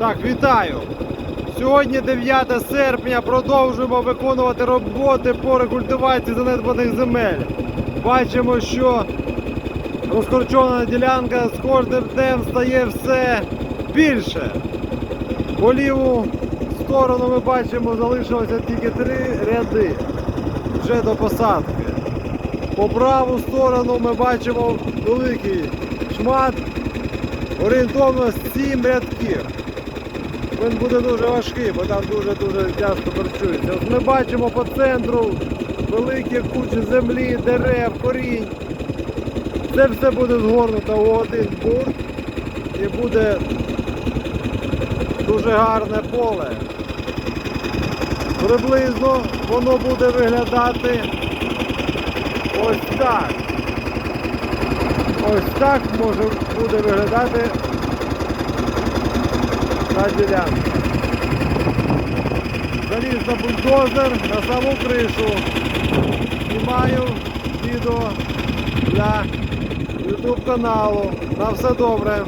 Так, вітаю! Сьогодні 9 серпня продовжуємо виконувати роботи по рекультивації занедбаних земель. Бачимо, що розкорчована ділянка з кожним днем стає все більше. По ліву сторону ми бачимо, залишилося тільки три ряди вже до посадки. По праву сторону ми бачимо великий шмат, орієнтовно 7 рядків. Він буде дуже важкий, бо там дуже-дуже тяжко харчується. От ми бачимо по центру великі кучі землі, дерев, корінь. Це все буде згорнуто у один бурт і буде дуже гарне поле. Приблизно воно буде виглядати ось так. Ось так може буде виглядати та ділянка. Заліз на бульдозер на саму кришу. Знімаю відео для YouTube каналу. На все добре.